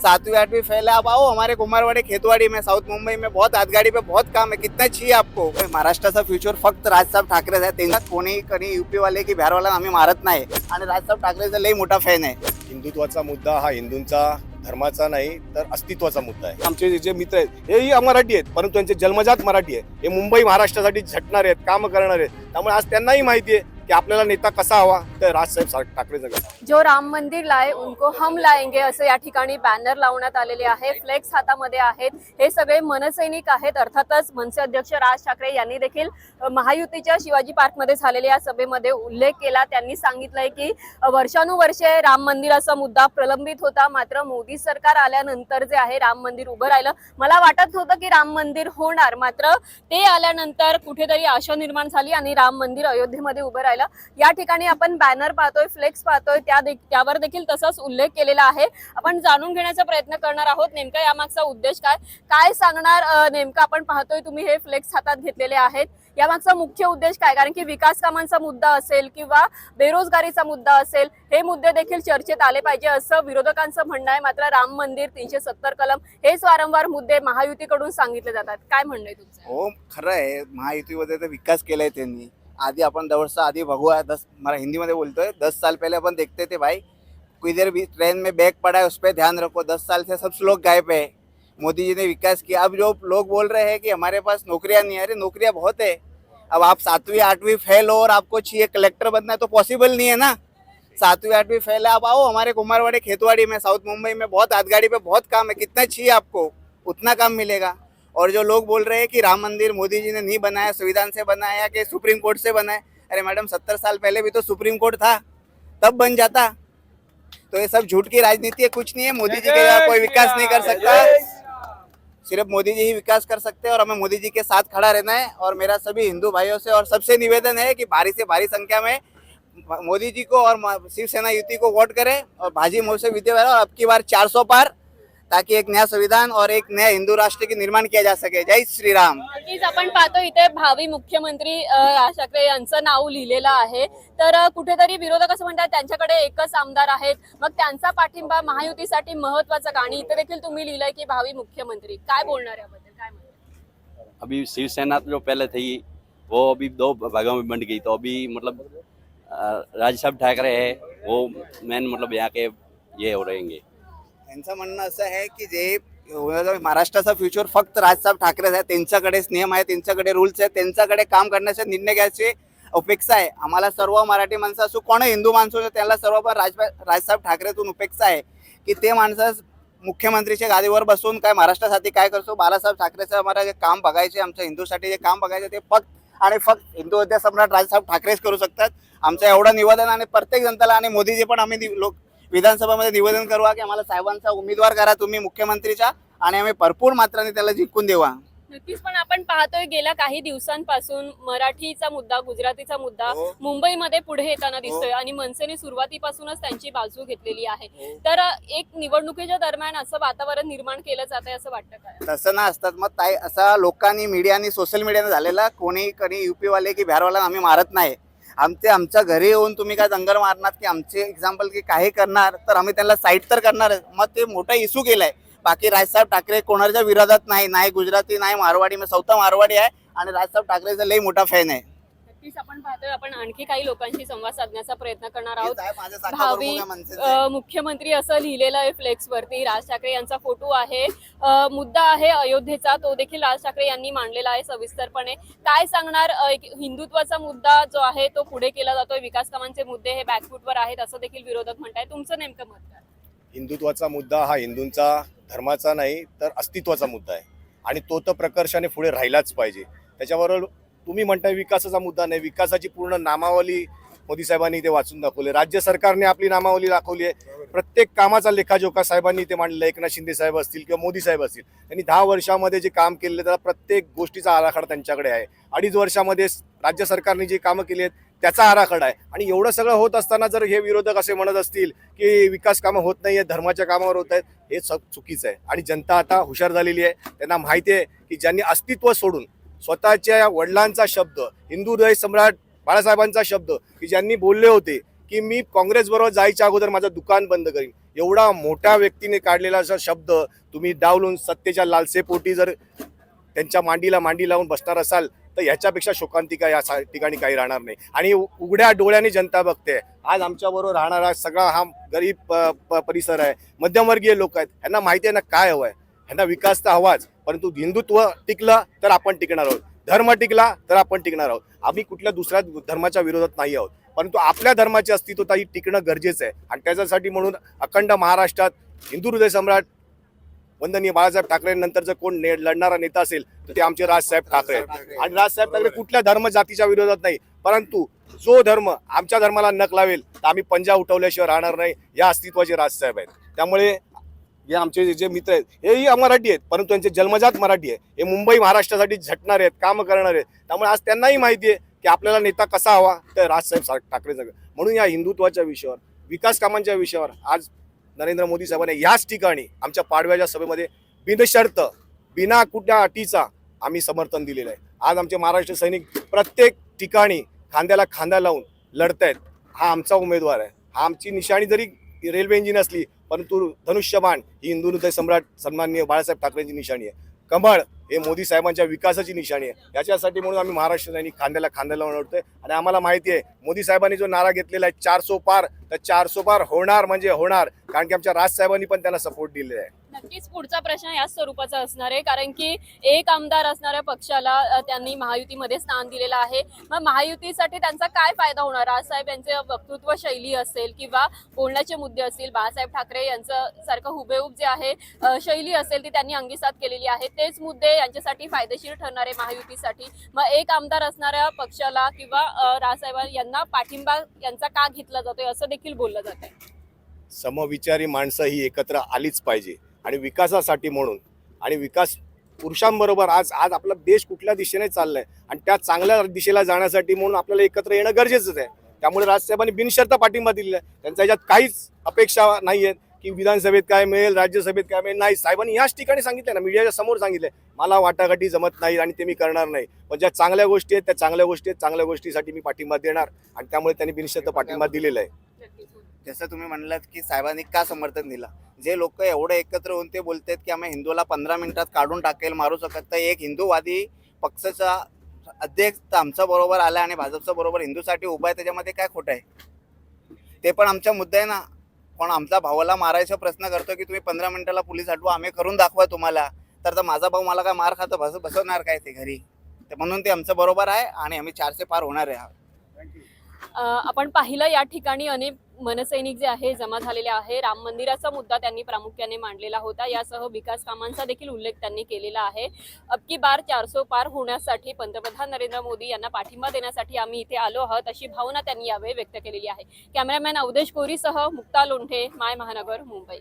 सातवीं आठवीं फेल है आप आओ हमारे कुमारवाड़ी खेतवाड़ी में साउथ मुंबई में बहुत हातगाडी पे बहुत काम है कितना चाहिए आपको? महाराष्ट्राचा फ्युचर फक्त राजसाहेब ठाकरे आहे त्यांच्यात कोणी कधी युपी वाले की बिहारवाला आम्ही मारत नाही आणि राजसाहेब ठाकरेचा लई मोठा फॅन आहे हिंदुत्वाचा मुद्दा हा हिंदूंचा धर्माचा नाही तर अस्तित्वाचा मुद्दा आहे. आमचे जे मित्र आहेत हेही मराठी आहेत परंतु त्यांचे जन्मजात मराठी आहे. हे मुंबई महाराष्ट्रासाठी झटणारे आहेत काम करणारे आहेत. त्यामुळे आज त्यांनाही माहिती आहे की आपल्याला नेता कसा हवा तर राजसाहेब ठाकरेचा कसा जो राम मंदिर लाए उनको हम लाएंगे असं या ठिकाणी बॅनर लावण्यात आलेले आहे. फ्लेक्स हातामध्ये आहेत. हे सगळे मनसैनिक आहेत. अर्थातच मनसे अध्यक्ष राज ठाकरे यांनी देखील महायुतीच्या शिवाजी पार्कमध्ये झालेल्या या सभेमध्ये उल्लेख केला. त्यांनी सांगितलंय की वर्षानुवर्षे राम मंदिराचा मुद्दा प्रलंबित होता. मात्र मोदी सरकार आल्यानंतर जे आहे राम मंदिर उभं राहिलं. मला वाटत होतं की राम मंदिर होणार. मात्र ते आल्यानंतर कुठेतरी आशा निर्माण झाली आणि राम मंदिर अयोध्येमध्ये उभं राहिलं. या ठिकाणी आपण बॅनर पाहतोय फ्लेक्स पाहतोय त्या दे- त्यावर देखील तसाच उल्लेख केलेला आहे. आपण जाणून घेण्याचा प्रयत्न करणार आहोत नेमका यामागचा उद्देश काय? काय सांगणार नेमकं आपण पाहतोय तुम्ही हे फ्लेक्स हातात घेतलेले आहेत. यामागचा मुख्य उद्देश काय? कारण की विकास कामांचा मुद्दा असेल किंवा बेरोजगारीचा मुद्दा असेल हे मुद्दे देखील चर्चेत आले पाहिजे असं विरोधकांचं म्हणणं आहे. मात्र राम मंदिर तीनशे सत्तर कलम हेच वारंवार मुद्दे महायुतीकडून सांगितले जातात. काय म्हणणं आहे तुमचं? हो खरं आहे. महायुतीमध्ये तर विकास केलाय त्यांनी. आधी अपन दस आधी भगवा दस हमारा हिंदी में बोलते बोलतोय. दस साल पहले अपन देखते थे भाई. किधर भी ट्रेन में बैग पड़ा है उस पर ध्यान रखो. दस साल से सब लोग गायब है. मोदी जी ने विकास किया. अब जो लोग बोल रहे हैं कि हमारे पास नौकरियाँ नहीं है. अरे नौकरियाँ बहुत है. अब आप सातवीं, आठवीं फेल हो और आपको चाहिए कलेक्टर बनना है तो पॉसिबल नहीं है ना? सातवीं, आठवीं फेल है. आप आओ हमारे कुमारवाड़ी, खेतवाड़ी में, साउथ मुंबई में बहुत हाथगाड़ी पे बहुत काम है. कितना चाहिए आपको? उतना काम मिलेगा. और जो लोग बोल रहे हैं कि राम मंदिर मोदी जी ने नहीं बनाया संविधान से बनाया कि सुप्रीम कोर्ट से बनाया अरे मैडम सत्तर साल पहले भी तो सुप्रीम कोर्ट था तब बन जाता। तो ये सब झूठ की राजनीति है कुछ नहीं है मोदी जी के कोई विकास नहीं कर सकता। सिर्फ़ मोदी जी ही विकास कर सकते हैं और हमें मोदी जी के साथ खड़ा रहना है और मेरा सभी हिंदू भाइयों से और सबसे निवेदन है कि भारी से भारी संख्या में मोदी जी को और शिवसेना युति को वोट करें और भाजी मोह से विजय और अब की बार 400 पार ताकि एक नया संविधान और एक नया हिंदू राष्ट्र की निर्माण किया जा सके। जय श्री राम नक्कीच आपण पाहतो इथे भावी मुख्यमंत्री राज ठाकरे यांचं नाव लिहिलेलं आहे. तर कुठेतरी विरोधक असं म्हणतात त्यांच्याकडे एकच आमदार आहेत. मग त्यांचा पाठिंबा महायुतीसाठी महत्त्वाचा का? आणि इथे देखील तुम्ही लिहिलंय की भावी मुख्यमंत्री. काय बोलणार याबद्दल? काय म्हणणार? अभी शिवसेना जो पहले थी वो अभी दो भागों में बंट गई। तो अभी मतलब राज साहब ठाकरे है वो मेन मतलब यहाँ के ये हो रहेंगे। त्यांचं म्हणणं असं आहे की जे महाराष्ट्राचा फ्युचर फक्त राजसाहेब ठाकरेच आहे. त्यांच्याकडेच नियम आहे त्यांच्याकडे रूल्स आहेत त्यांच्याकडे काम करण्याचे निर्णय घ्यायची अपेक्षा आहे. आम्हाला सर्व मराठी माणसं असो कोण हिंदू माणसं असो त्यांना सर्व पण राज राजसाहेब ठाकरेतून अपेक्षा आहे की ते माणसं मुख्यमंत्रीच्या गादीवर बसून काय महाराष्ट्रासाठी काय करतो बाळासाहेब ठाकरेचं आम्हाला जे काम बघायचे आमच्या हिंदूसाठी जे काम बघायचे ते फक्त आणि फक्त हिंदू उद्या सम्राट राजसाहेब ठाकरेच करू शकतात. आमचं एवढं निवेदन आणि प्रत्येक जनतेला आणि मोदीजी पण आम्ही लोक विधानसभामध्ये निवेदन करू की आम्हाला साहेबांचा उमेदवार करा तुम्ही मुख्यमंत्रीच्या आणि आम्ही भरपूर मात्राने त्याला जिंकून देवा नक्कीच पण आपण पाहतोय गेल्या काही दिवसांपासून मराठीचा मुद्दा गुजरातीचा मुद्दा हो. मुंबईमध्ये पुढे येताना दिसतोय आणि मनसेने सुरुवातीपासूनच त्यांची बाजू घेतलेली आहे. तर अ, एक निवडणुकीच्या दरम्यान असं वातावरण निर्माण केलं जात आहे असं वाटतं काय तसं ना असतात. मग ताई असा लोकांनी मीडियानी सोशल मीडियाने झालेला कोणी कधी युपी वाले की बिहारवाला आम्ही मारत नाही. आमचे आमच्या घरी येऊन तुम्ही काय दंगल मारणार की आमचे एक्झाम्पल की काही करणार तर आम्ही त्यांना साईट तर करणार. मग ते मोठा इशू केलाय. बाकी राजसाहेब ठाकरे कोणाच्या विरोधात नाही नाही गुजराती नाही मारवाडी मी स्वतः मारवाडी आहे आणि राजसाहेब ठाकरेचा लई मोठा फॅन आहे. नक्कीच आपण पाहतोय. आपण आणखी काही लोकांशी संवाद साधण्याचा प्रयत्न करणार आहोत. भावी मुख्यमंत्री असं लिहिलेलं आहे फ्लेक्स वरती राज ठाकरे यांचा फोटो आहे. मुद्दा आहे अयोध्येचा. तो देखील राज ठाकरे यांनी मांडलेला आहे सविस्तरपणे. काय सांगणार? हिंदुत्वाचा मुद्दा जो आहे तो पुढे केला जातोय. विकास कामांचे मुद्दे हे बॅकफुटवर आहेत असं देखील विरोधक म्हणताय तुमचं नेमकं मत काय? हिंदुत्वाचा मुद्दा हा हिंदूंचा धर्माचा नाही तर अस्तित्वाचा मुद्दा आहे. आणि तो तर प्रकर्षाने पुढे राहिलाच पाहिजे. त्याच्याबरोबर तुम्ही म्हणताय विकासाचा मुद्दा नाही विकासाची पूर्ण नामावली मोदी साहेबांनी ते वाचून दाखवले. राज्य सरकारने आपली नामावली दाखवली आहे. प्रत्येक कामाचा लेखाजोखा साहेबांनी ते मांडलं आहे. एकनाथ शिंदे साहेब असतील किंवा मोदी साहेब असतील. त्यांनी दहा वर्षामध्ये जे काम केलेलं त्याला प्रत्येक गोष्टीचा आराखडा त्यांच्याकडे आहे. अडीच वर्षामध्ये राज्य सरकारने जे कामं केली आहेत त्याचा आराखडा आहे. आणि एवढं सगळं होत असताना जर हे विरोधक असे म्हणत असतील की विकास कामं होत नाही आहेत धर्माच्या कामावर होत आहेत हे सब चुकीचं आहे. आणि जनता आता हुशार झालेली आहे. त्यांना माहिती आहे की ज्यांनी अस्तित्व सोडून स्वतःच्या वडिलांचा शब्द हिंदू हृदय सम्राट बाळासाहेबांचा शब्द की ज्यांनी बोलले होते की मी काँग्रेसबरोबर जायच्या अगोदर माझं दुकान बंद करीन. एवढा मोठ्या व्यक्तीने काढलेला असा शब्द तुम्ही डावलून सत्तेच्या लालसेपोटी जर त्यांच्या मांडीला मांडी लावून बसणार असाल तर ह्याच्यापेक्षा शोकांतिका या सा- ठिकाणी काही राहणार नाही. आणि उ- उघड्या डोळ्याने जनता बघते. आज आमच्याबरोबर राहणारा सगळा हा गरीब प- प- परिसर आहे. मध्यमवर्गीय लोक आहेत. ह्यांना माहिती आहे ना काय हवं आहे ह्यांना विकास तर हवाच परंतु हिंदुत्व टिकलं तर आपण टिकणार आहोत. धर्म टिकला तर आपण टिकणार आहोत. आम्ही कुठल्या दुसऱ्या धर्माच्या विरोधात नाही आहोत. परंतु आपल्या धर्माची अस्तित्वता ही टिकणं गरजेचं आहे. आणि त्याच्यासाठी म्हणून अखंड महाराष्ट्रात हिंदू हृदय सम्राट वंदनीय बाळासाहेब ठाकरेंनंतर जर कोण ने लढणारा नेता असेल तर ते आमचे राजसाहेब ठाकरे आहेत. आणि राजसाहेब ठाकरे कुठल्या धर्म जातीच्या विरोधात नाही. परंतु जो धर्म आमच्या धर्माला नक लावेल तर आम्ही पंजा उठवल्याशिवाय राहणार नाही. या अस्तित्वाचे राजसाहेब आहेत. त्यामुळे हे आमचे जे- जे मित्र आहेत हेही मराठी आहेत परंतु त्यांचे जन्मजात मराठी आहे. हे मुंबई महाराष्ट्रासाठी झटणार आहेत काम करणार आहेत. त्यामुळे आज त्यांनाही माहिती आहे की आपल्याला नेता कसा हवा तर राजसाहेब सा- ठाकरे सगळं. म्हणून या हिंदुत्वाच्या विषयावर विकास कामांच्या विषयावर आज नरेंद्र मोदी साहेबांनी याच ठिकाणी आमच्या पाडव्याच्या सभेमध्ये बिनशर्त बिना कुठल्या अटीचा आम्ही समर्थन दिलेलं आहे. आज आमचे महाराष्ट्र सैनिक प्रत्येक ठिकाणी खांद्याला खांदा लावून लढत आहेत हा आमचा उमेदवार आहे. हा आमची निशाणी जरी रेल्वे इंजिन असली परंतु धनुष्यबाण ही हिंदू हृदय सम्राट सन्माननीय बाळासाहेब ठाकरेंची निशाणी आहे. कमळ हे मोदी साहेबांच्या विकासाची निशाणी आहे. याच्यासाठी म्हणून आम्ही महाराष्ट्र सैनिक खांद्याला खांद्याला ओळखतोय आणि आम्हाला माहिती आहे मोदी साहेबांनी जो नारा घेतलेला आहे चारसो पार तर चारसो पार होणार म्हणजे होणार. कारण की आमच्या राजसाहेबांनी पण त्यांना सपोर्ट दिलेला आहे. नक्कीच पुढचा प्रश्न याच स्वरूपाचा असणार आहे कारण की एक आमदार असणाऱ्या पक्षाला अ, त्यांनी महायुतीमध्ये स्थान दिलेलं आहे. मग महायुतीसाठी त्यांचा काय फायदा होणार? राजसाहेब यांचे वक्तृत्व शैली असेल किंवा बोलण्याचे मुद्दे असतील बाळासाहेब ठाकरे यांचं सारखं हुबेहूब जे आहे अ, शैली असेल ती त्यांनी अंगीसात केलेली आहे. तेच मुद्दे यांच्यासाठी फायदेशीर ठरणार आहे महायुतीसाठी. मग एक आमदार असणाऱ्या पक्षाला किंवा अ, राजसाहेब यांना पाठिंबा यांचा का घेतला जातोय असं देखील बोललं जात आहे समविचारी माणसं ही एकत्र आलीच पाहिजे. आणि विकासासाठी म्हणून. आणि विकास पुरुषांबरोबर आज आज आपला देश कुठल्या दिशेने चाललाय आणि त्या चांगल्या दिशेला जाण्यासाठी म्हणून आपल्याला एकत्र येणं गरजेचंच आहे. त्यामुळे राजसाहेबांनी बिनशर्त पाठिंबा दिलेला आहे. त्यांच्या ह्याच्यात काहीच अपेक्षा नाही आहेत की विधानसभेत काय मिळेल राज्यसभेत काय मिळेल. नाही साहेबांनी याच ठिकाणी सांगितलं ना मीडियाच्या समोर सांगितलंय. मला वाटाघाटी जमत नाही आणि ते मी करणार नाही. पण ज्या चांगल्या गोष्टी आहेत त्या चांगल्या गोष्टी आहेत. चांगल्या गोष्टीसाठी मी पाठिंबा देणार. आणि त्यामुळे त्यांनी बिनशर्त पाठिंबा दिलेला आहे. जसं तुम्ही म्हणलात की साहेबांनी का समर्थन दिलं? जे लोक एवढे एकत्र होऊन ते बोलतात की आम्ही हिंदूला पंधरा मिनिटात काढून टाकेल मारू शकत तर एक हिंदूवादी पक्षाचा अध्यक्ष आमच्या बरोबर आला आणि भाजपचा बरोबर हिंदूसाठी उभा आहे त्याच्यामध्ये काय खोटं आहे? ते पण आमचा मुद्दा आहे ना. पण आमचा भावाला मारायचा प्रश्न करतो की तुम्ही पंधरा मिनिटाला पोलीस हटवा आम्ही करून दाखवा तुम्हाला. तर तर माझा भाऊ मला काय मार खातो बस बसवणार काय ते घरी? तर म्हणून ते आमचं बरोबर आहे आणि आम्ही चारशे पार होणार आहे आपण पाहिलं या ठिकाणी अनेक मनसैनिक जे आहे जमा झालेले आहे राम मंदिराचा मुद्दा त्यांनी प्रामुख्याने मांडलेला होता. यासह विकास कामांचा देखील उल्लेख त्यांनी केलेला आहे. अबकी बार चारसो पार होण्यासाठी पंतप्रधान नरेंद्र मोदी यांना पाठिंबा देण्यासाठी आम्ही इथे आलो आहोत अशी भावना त्यांनी यावेळी व्यक्त केलेली आहे. कॅमेरामॅन अवधेश कोरीसह मुक्ता लोंढे माय महानगर मुंबई.